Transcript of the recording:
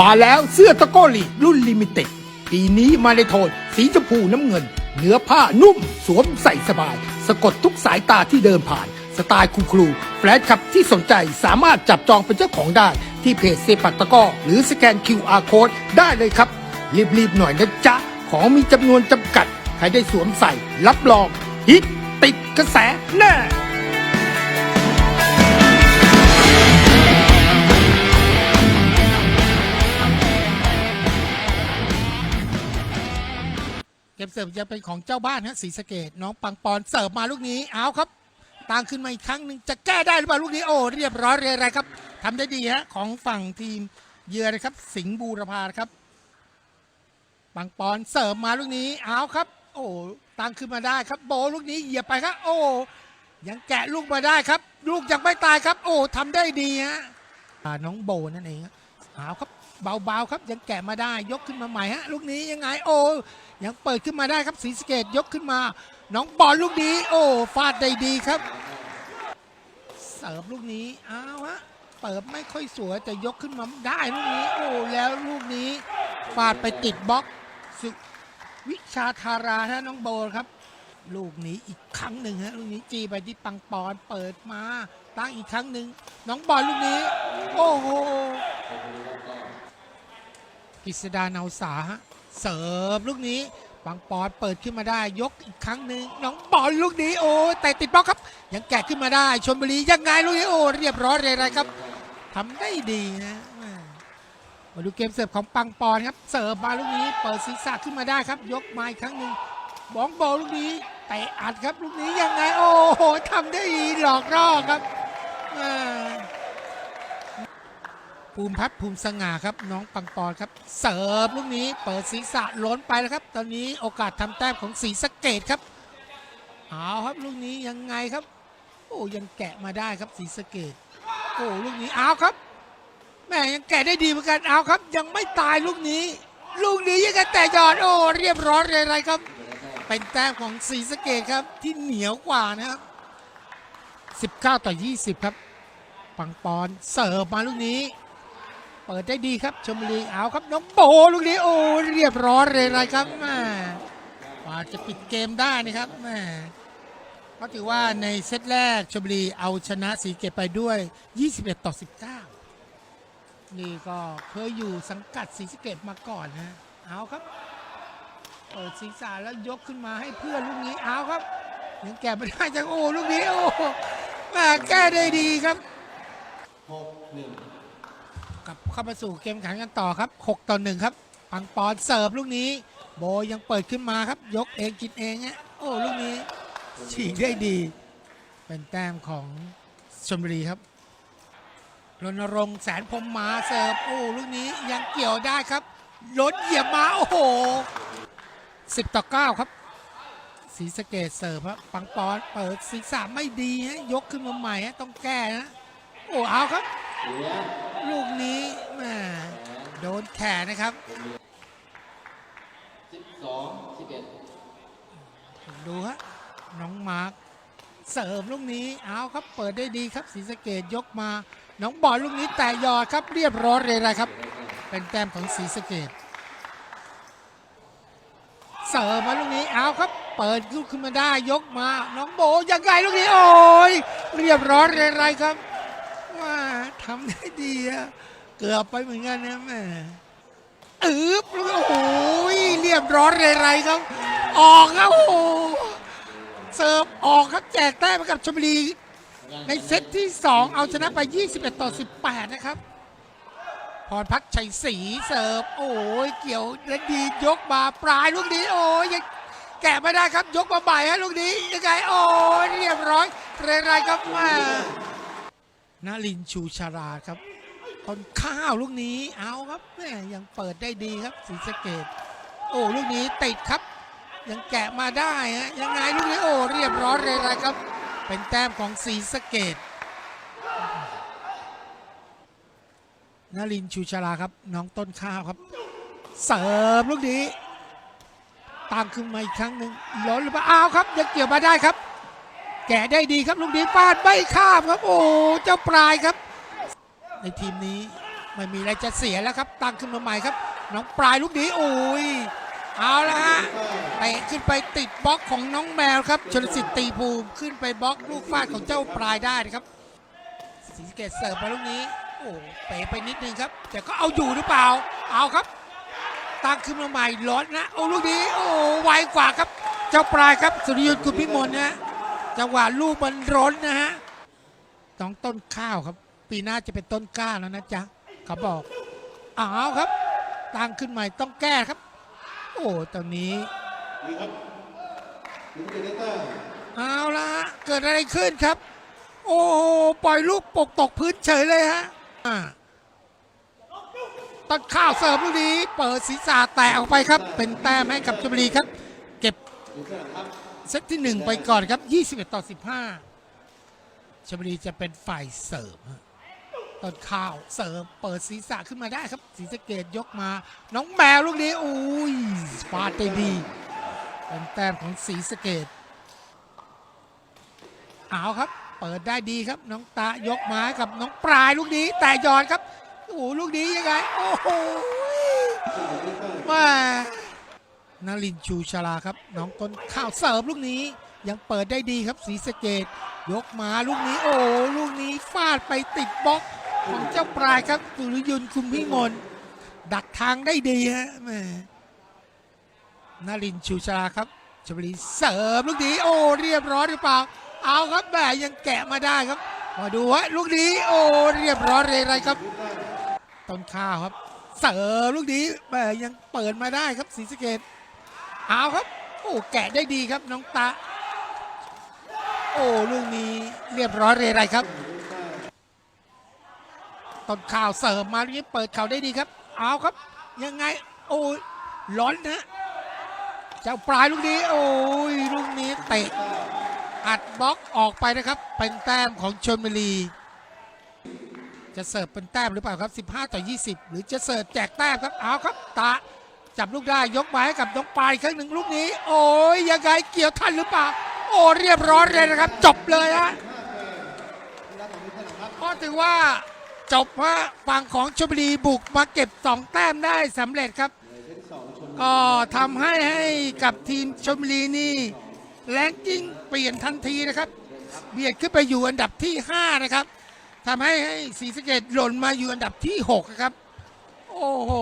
มาแล้วเสื้อตะโกอลีรุ่นลิมิเต็ด ปีนี้มาในโทน สีชมพูน้ำเงิน เนื้อผ้านุ่มสวมใส่สบาย สะกดทุกสายตาที่เดินผ่าน สไตล์คุณครู แฟลชคลับที่สนใจสามารถจับจองเป็นเจ้าของได้ ที่เพจเซปักตะก้อหรือสแกน QR Code ได้เลยครับ รีบๆหน่อยนะจ๊ะ ของมีจำนวนจำกัด ใครได้สวมใส่ รับรองฮิตติดกระแสแน่ มเสิร์ฟจะเป็นของเจ้าบ้านฮะศรีสะเกดน้องปังปอนเสิร์ฟมาลูกนี้เอาครับตางขึ้นมาอีกครั้งหนึ่งจะแก้ได้หรือเปล่าลูกนี้โอ้เรียบร้อยเลยอะไรครับทำได้ดีฮะของฝั่งทีมเยือนนะครับ สิงห์บูรพาครับปังปอนเสิร์ฟมาลูกนี้เอาครับ โอ้ตางขึ้นมาได้ครับ โบลูกนี้เหยียบไปครับ โอ้ยังแกะลูกมาได้ครับ ลูกยังไม่ตายครับ โอ้ทำได้ดีฮะน้องโบนั่นเองเอาครับ เบาๆครับยังแกะมาได้ยกขึ้นมาใหม่ฮะลูกนี้ยังไงโอ้ยังเปิดขึ้นมาได้ครับศรีสเกดยกขึ้นมา น้องบอลลูกนี้ โอ้ฟาดได้ดีครับ เสิร์ฟลูกนี้เอาวฮะเปิดไม่ค่อยสวยแต่ยกขึ้นมาได้ลูกนี้ โอ้แล้วลูกนี้ฟาดไปติดบล็อกสุวิชาธาราฮะน้องโบครับ ลูกนี้อีกครั้งหนึ่งฮะลูกนี้จีไปที่ปังปอนเปิดมาตั้งอีกครั้งหนึ่งน้องบอลลูกนี้ โอ้โห กฤษดาเนาสาฮะเสิร์ฟลูกนี้บางปอนเปิดขึ้นมาได้ยกอีกครั้งหนึ่งน้องบอลลูกนี้โอ้แต่ติดบล็อกครับ ยังแกะขึ้นมาได้ชนบุรียังไงลูกนี้โอ้เรียบร้อยเลยครับทำได้ดีนะมาดูเกมเสิร์ฟของปังปอนครับเสิร์ฟมาลูกนี้เปิดศีรษะขึ้นมาได้ครับ ยกมาอีกครั้งหนึ่งบองบอลลูกนี้เตะอัดครับลูกนี้ยังไงโอ้โหทำได้ดีหลอกล่อครับ ภูมิพัฒน์ภูมิสง่าครับ น้องปังปอนครับ เสิร์ฟลูกนี้เปิดศีรษะล้นไปแล้วครับ ตอนนี้โอกาสทำแต้มของศรีสะเกดครับเอาครับลูกนี้ยังไงครับ โอ้ยังแกะมาได้ครับศรีสะเกดโอ้ลูกนี้เอาครับแม่ยังแกะได้ดีเหมือนกันเอาครับ ยังไม่ตายลูกนี้ ลูกนี้ยังไงแต่ยอดโอ้เรียบร้อยเลยอะไรครับ เป็นแต้มของศรีสะเกดครับที่เหนียวกว่านะครับ19 ต่อ 20 ครับ ปังปอนเสิร์ฟมาลูกนี้ เปิดได้ดีครับชมบุรีเอาครับน้องโบลูกนี้โอ้เรียบร้อยเลยไรครับแม่ว่าจะปิดเกมได้นะครับแม่ก็ถือว่าในเซตแรกชลบุรีเอาชนะสีเกตไปด้วย 21 ต่อ 19 นี่ก็เคยอยู่สังกัดสีสเกตมาก่อนนะเอาครับเปิดศีรษะแล้วยกขึ้นมาให้เพื่อนลูกนี้เอาครับยังแก้ไม่ได้จังโอ้ลูกนี้โอ้ม่แก้ได้ดีครับ กลับเข้ามาสู่เกมแข่งกันต่อครับ 6 ต่อ 1 ครับ ปังปอนเสิร์ฟลูกนี้ โบยังเปิดขึ้นมาครับ ยกเองกินเองฮะโอ้ลูกนี้ ฉีกได้ดี เป็นแต้มของชลบุรีครับรณรงค์แสนพรหมมาเสิร์ฟโอ้ลูกนี้ยังเกี่ยวได้ครับล้นเหยียบมาโอ้โห 10 ต่อ 9 ครับศรีสเกดเสิร์ฟครับปังปอนเปิดศีรษะไม่ดีฮะยกขึ้นมาใหม่ฮะต้องแก้นะโอ้เอาครับ ลูกนี้แหม่โดนแขนนะครับดูฮะน้องมาร์คเสิร์ฟลูกนี้เอาครับเปิดได้ดีครับศรีสะเกดยกมา น้องบอลลูกนี้แต่ยอดครับเรียบร้อยเลยนะครับ เป็นแต้มของศรีสะเกดเสิร์ฟมาลูกนี้เอาครับ เปิดลูกขึ้นมาได้ยกมา น้องโบยังไงลูกนี้โอ้ยเรียบร้อยเลยไรครับว่า ทำได้ดีอะเกือบไปเหมือนกันนะแม่อึ๊บแล้วก็โอ้ยเรียบร้อยเลยไรครับ ออกครับโอ้เสิร์ฟออกครับแจกแต้มให้กับชมบุรี ในเซตที่ 2 เอาชนะไป 21 ต่อ 18 นะครับ พรพักชัยศรีเสิร์ฟ โอ้ยเกี่ยวและดียกมาปลายลูกนี้ โอ้ยยังแกะไม่ได้ครับยกมาใหม่ฮะลูกนี้ยังไงโอ้ยเรียบร้อยเรไรครับแมา นารินชูชาราครับต้นข้าวลูกนี้เอาครับแม่ยังเปิดได้ดีครับศรีสะเกดโอ้ลูกนี้ติดครับ ยังแกะมาได้ฮะยังไงลูกนี้โอ้เรียบร้อยเลยนะครับ เป็นแต้มของศรีสะเกดนารินชูชาราครับน้องต้นข้าวครับ เสิร์ฟลูกนี้ตามขึ้นมาอีกครั้งหนึ่งล้นหรือเปล่าอ้าวครับยังเกี่ยวมาได้ครับ แกะได้ดีครับลูกนี้ฟาดไม่ข้ามครับโอ้เจ้าปลายครับ ในทีมนี้ไม่มีอะไรจะเสียแล้วครับตั้งขึ้นมาใหม่ครับน้องปลายลูกนี้โอ้ยเอาละฮะเตะขึ้นไปติดบล็อกของน้องแมวครับชนสิทธิ์ตีภูมิขึ้นไปบล็อกลูกฟาดของเจ้าปลายได้นะครับศรีเกตเสิร์ฟมาลูกนี้โอ้เป๋ไปนิดนึงครับ แต่ก็เอาอยู่หรือเปล่า เอาครับตั้งขึ้นมาใหม่ร้อนนะ โอ้ลูกนี้ โอ้ไวกว่าครับ เจ้าปลายครับ สุริยุทธ์คุณพิมลนะ จังหวะลูกมันร้นนะฮะน้องต้นข้าวครับ ปีหน้าจะเป็นต้นกล้าแล้วนะจ๊ะเขาบอกอ้าวครับตั้งขึ้นใหม่ต้องแก้ครับ โอ้ตอนนี้นี่ครับลูกเดนเตอร์เอาละเกิดอะไรขึ้นครับ โอ้ปล่อยลูกปกตกพื้นเฉยเลยฮะต้นข้าวเสิร์ฟลูกนี้ เปิดศีรษะแตะออกไปครับ เป็นแต้มให้กับชลบุรีครับ เก็บ อยู่ข้างหลังครับเซตที่1ไปก่อนครับ 21 ต่อ 15ชลบุรีจะเป็นฝ่ายเสิร์ฟฮะต้นข้าวเสิร์ฟเปิดศีรษะขึ้นมาได้ครับศรีสะเกดยกมา น้องแมวลูกนี้อุ้ยฟาดได้ดีเป็นแต้มของศรีสะเกดเอาครับ เปิดได้ดีครับ น้องตายกมาให้กับน้องปลายลูกนี้ แต่ยอนครับโอ้โหลูกนี้ยังไงโอ้โหแมา นารินชูชลาครับ น้องต้นข้าวเสิร์ฟลูกนี้ยังเปิดได้ดีครับศรีสะเกดยกมาลูกนี้โอ้ลูกนี้ฟาดไปติดบล็อกของเจ้าปลายครับสุริยุนคุมพิมลดักทางได้ดีฮะแม่นารินชูชลาครับชลบุรีเสิริมลูกนี้โอ้เรียบร้อยหรือเปล่า เอาครับแหมยังแกะมาได้ครับ มาดูฮะลูกนี้โอ้เรียบร้อยเลยไรครับต้นข้าวครับ เสิริมลูกนี้แหมยังเปิดมาได้ครับศรีสะเกด เอาครับ โอ้แกะได้ดีครับน้องตาโอ้ลูกนี้เรียบร้อยเลยไรครับ ต้นข้าวเสริมมาลูกนี้เปิดเข่าได้ดีครับ เอาครับ ยังไง โอ้ยร้อนนะเจ้าปลายลูกนี้ โอ้ยลูกนี้เตะอัดบล็อกออกไปนะครับ เป็นแต้มของชนบุรี จะเสิร์ฟเป็นแต้มหรือเปล่าครับ 15 ต่อ 20 หรือจะเสิร์ฟแจกแต้มครับ เอาครับตา จับลูกได้ยกมาให้กับน้องปลายครั้งหนึ่งลูกนี้ โอ้ยยังไงเกี่ยวทันหรือเปล่า โอ้เรียบร้อยเลยนะครับ จบเลยฮะด้านหลังนี้ข้างหลังครับก็ถือว่าจบว่าฝั่งของชลบุรีบุกมาเก็บ 2 แต้มได้สำเร็จครับ ก็ทำให้ให้กับทีมชลบุรีนี่แรงกิ้งเปลี่ยนทันทีนะครับ เบียดขึ้นไปอยู่อันดับที่ 5 นะครับทำให้ให้ศรีสะเกดหล่นมาอยู่อันดับที่ 6 ครับ โอ้โห